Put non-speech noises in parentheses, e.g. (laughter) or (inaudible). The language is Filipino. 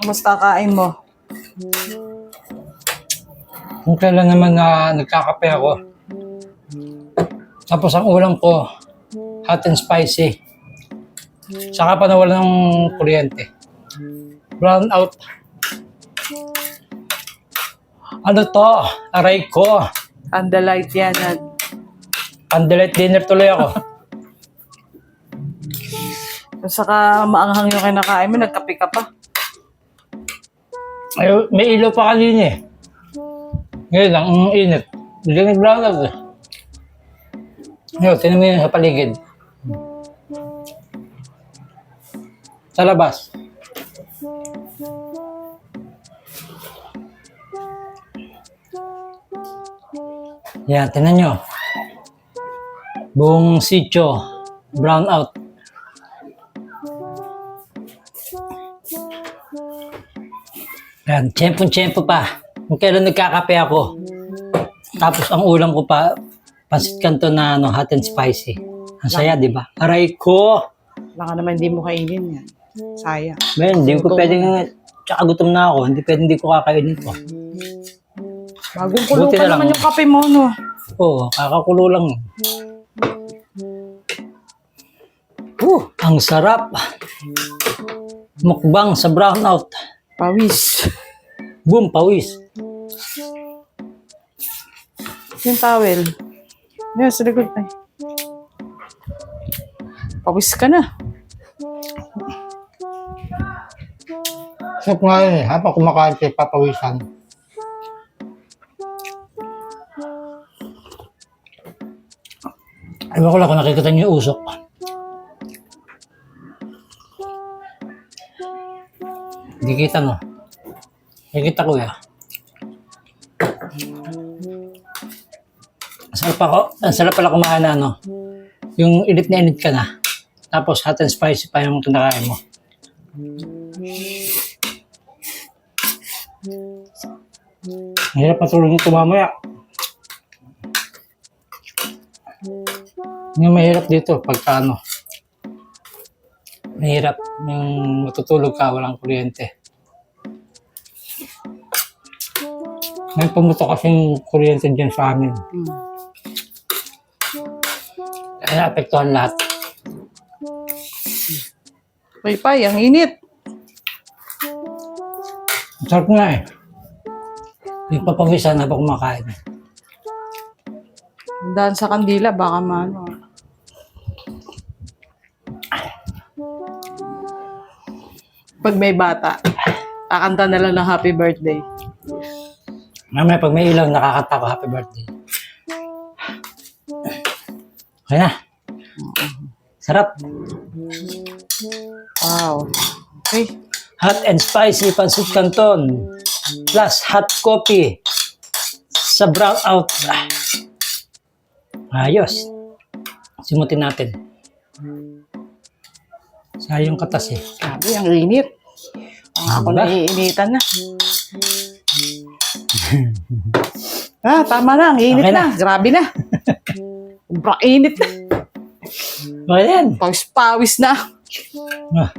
Kamusta kain mo? Kung kailan naman na nagkakape ako. Tapos ang ulam ko, hot and spicy. Saka pa nawala ng kuryente. Brown out. Ano to? Aray ko. Candlelight yan. Candlelight dinner tuloy ako. (laughs) Saka maanghang yung kinakain mo, nagkape ka pa. Ay, may ilaw pa kanina eh. Ngayon lang, ang init. Nag brown out eh. Ngayon, tinan mo sa paligid. Sa labas. Yan, tinan nyo. Buong sityo, brown out. Yan, tiyempo-tiyempo pa. Kung kailan nagkakape ako. Tapos ang ulam ko pa, pasit kanto na ano, hot and spicy. Ang saya, di ba? Aray ko! Baka naman hindi mo kainin yan. Sayang. Ben, hindi ko pwedeng, tsaka gutom na ako, hindi pwedeng hindi ko kakainin ko. Bagong kulo Buti na lang. naman yung kape mo, no? Oo, kakakulo lang. Uh, ang sarap. Mukbang sa brownout. Pawis. Boom, pawis. Yung towel. Yan, sa likod. Ay. Pawis ka na. Sarap nga yun eh, habang kumakain kayo, papawisan. Ewan ko lang kung nakikita niyo yung usok. Hindi kita no. Nakikita ko ya. Ang sarap ako, ang sarap pala kumain na ano. Yung init na init ka na. Tapos hot and spicy pa yung kinakain mo. Mahirap matulog ito mamaya. Yung mahirap dito pagka ano. Mahirap yung matutulog ka walang kuryente. May pumutok kasi yung kuryente dyan sa amin. Hmm. Kaya apektuhan lahat. Uy, pay, ang init. Ang sarap nga eh. Nagpapawisan habang kumakain. Daan sa kandila, baka maano. Pag may bata, kakanta na lang ng happy birthday. Mamaya pag may ilaw, nakakanta ko happy birthday. Okay na. Sarap. Wow. Okay. Hot and spicy pancit canton. Plus hot coffee. Sa brown out. Ah. Ayos. Simutin natin. Sayang katas eh. Grabe, ang init. Ang ako Diba? naiinitan na. (laughs) ah, tama na. Ang init Okay na. na. Grabe na. (laughs) Sobrang init na. Okay yan. Pawis-pawis na. Ah,